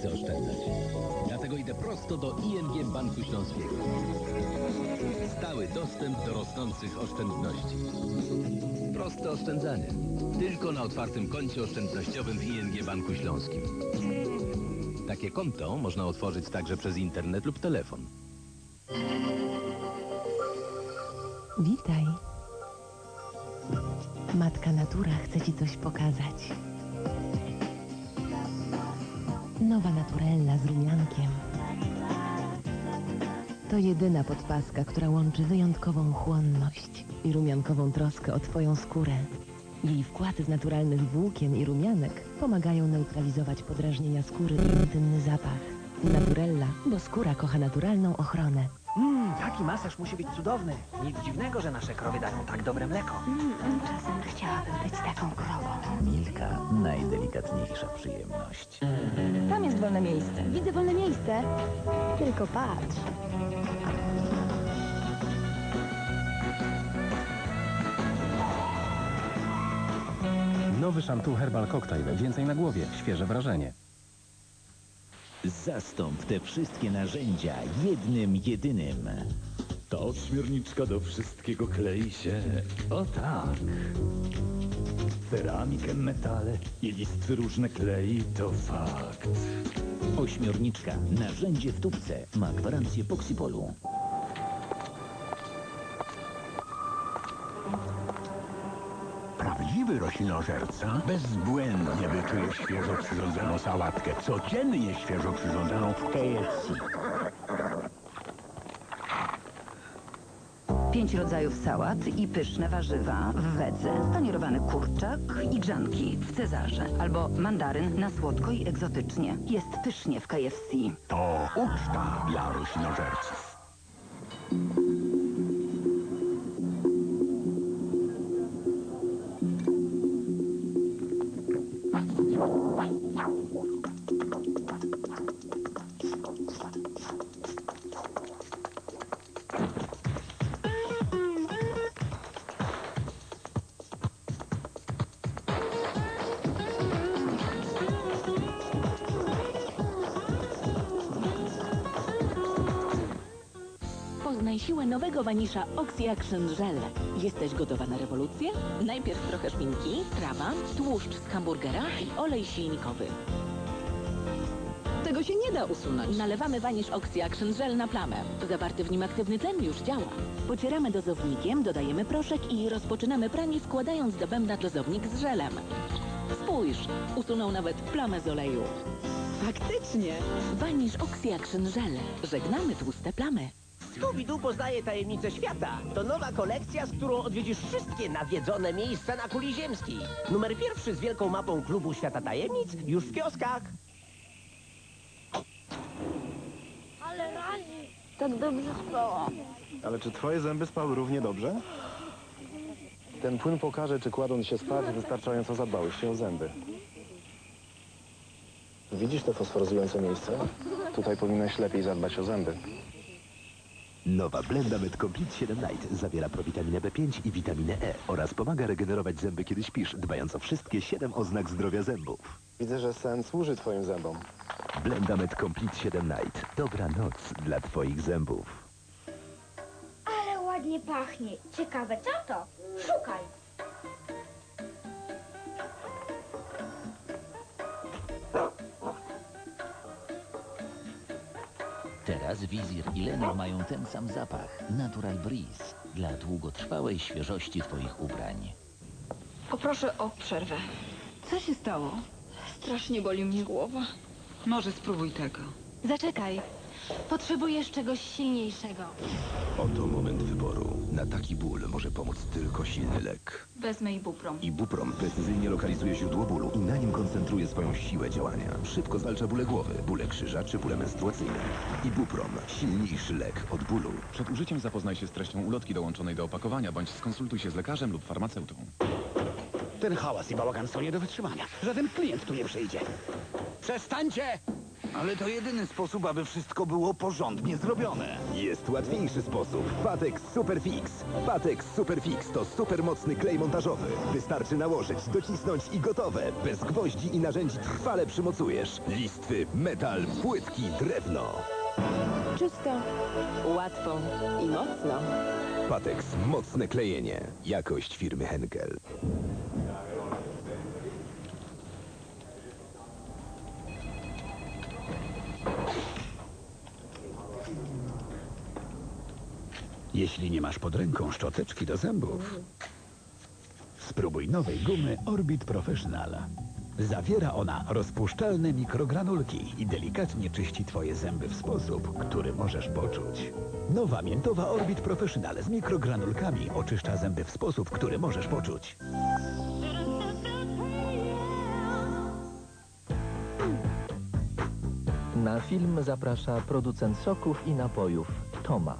chcę oszczędzać. Dlatego idę prosto do ING Banku Śląskiego. Stały dostęp do rosnących oszczędności. Proste oszczędzanie. Tylko na otwartym koncie oszczędnościowym w ING Banku Śląskim. Takie konto można otworzyć także przez internet lub telefon. Witaj. Matka Natura chce Ci coś pokazać. Nowa Naturella z rumiankiem. To jedyna podpaska, która łączy wyjątkową chłonność i rumiankową troskę o Twoją skórę. Jej wkład z naturalnych włókien i rumianek pomagają neutralizować podrażnienia skóry i intymny zapach. Naturella, bo skóra kocha naturalną ochronę. Mmm, taki masaż musi być cudowny. Nic dziwnego, że nasze krowy dają tak dobre mleko. Mm, czasem chciałabym być taką krową. Milka, najdelikatniejsza przyjemność. Tam jest wolne miejsce. Widzę wolne miejsce. Tylko patrz. Nowy szampuł Herbal Cocktail. Więcej na głowie. Świeże wrażenie. Zastąp te wszystkie narzędzia jednym, jedynym. Ta ośmiorniczka do wszystkiego klei się. O tak. Ceramikę, metale i listwy różne klei to fakt. Ośmiorniczka. Narzędzie w tubce. Ma gwarancję Poxipolu. Prawdziwy roślinożerca bezbłędnie wyczuje świeżo przyrządzoną sałatkę. Codziennie świeżo przyrządzoną w KFC. Pięć rodzajów sałat i pyszne warzywa w wedze. Panierowany kurczak i grzanki w cezarze. Albo mandaryn na słodko i egzotycznie. Jest pysznie w KFC. To uczta dla roślinożerców. Poznaj siłę nowego wanisza Oxy Action Gel. Jesteś gotowa na rewolucję? Najpierw trochę szminki, trawa, tłuszcz z hamburgera i olej silnikowy. Tego się nie da usunąć. Nalewamy wanisz Oxy Action Gel na plamę. Zawarty w nim aktywny tlen już działa. Pocieramy dozownikiem, dodajemy proszek i rozpoczynamy pranie wkładając do bębna dozownik z żelem. Spójrz, usunął nawet plamę z oleju. Faktycznie! Wanisz Oxy Action Gel. Żegnamy tłuste plamy. Scooby-Doo poznaje tajemnice świata. To nowa kolekcja, z którą odwiedzisz wszystkie nawiedzone miejsca na kuli ziemskiej. Numer pierwszy z wielką mapą klubu Świata Tajemnic już w kioskach. Tak dobrze spałam. Ale czy twoje zęby spały równie dobrze? Ten płyn pokaże, czy kładąc się spać, wystarczająco zadbałeś się o zęby. Widzisz te fosforyzujące miejsce? Tutaj powinnaś lepiej zadbać o zęby. Nowa Blendamed Complete 7 Night zawiera prowitaminę B5 i witaminę E oraz pomaga regenerować zęby, kiedy śpisz, dbając o wszystkie 7 oznak zdrowia zębów. Widzę, że sen służy twoim zębom. Blendamed Complete 7 Night. Dobra noc dla twoich zębów. Ale ładnie pachnie. Ciekawe co to? Szukaj. Teraz Wizir i Lenor mają ten sam zapach. Natural Breeze. Dla długotrwałej świeżości twoich ubrań. Poproszę o przerwę. Co się stało? Strasznie boli mnie głowa. Może spróbuj tego. Zaczekaj. Potrzebujesz czegoś silniejszego. Oto moment wyboru. Na taki ból może pomóc tylko silny lek. Wezmę ibuprom. Ibuprom precyzyjnie lokalizuje źródło bólu i na nim koncentruje swoją siłę działania. Szybko zwalcza bóle głowy, bóle krzyża czy bóle menstruacyjne. Ibuprom. Silniejszy lek od bólu. Przed użyciem zapoznaj się z treścią ulotki dołączonej do opakowania, bądź skonsultuj się z lekarzem lub farmaceutą. Ten hałas i bałagan są nie do wytrzymania. Żaden klient tu nie przyjdzie. Przestańcie! Ale to jedyny sposób, aby wszystko było porządnie zrobione. Jest łatwiejszy sposób. Patex Superfix. Patex Superfix to supermocny klej montażowy. Wystarczy nałożyć, docisnąć i gotowe. Bez gwoździ i narzędzi trwale przymocujesz. Listwy, metal, płytki, drewno. Czysto, łatwo i mocno. Patex mocne klejenie. Jakość firmy Henkel. Jeśli nie masz pod ręką szczoteczki do zębów, spróbuj nowej gumy Orbit Professional. Zawiera ona rozpuszczalne mikrogranulki i delikatnie czyści twoje zęby w sposób, który możesz poczuć. Nowa miętowa Orbit Professional z mikrogranulkami oczyszcza zęby w sposób, który możesz poczuć. Na film zaprasza producent soków i napojów Toma.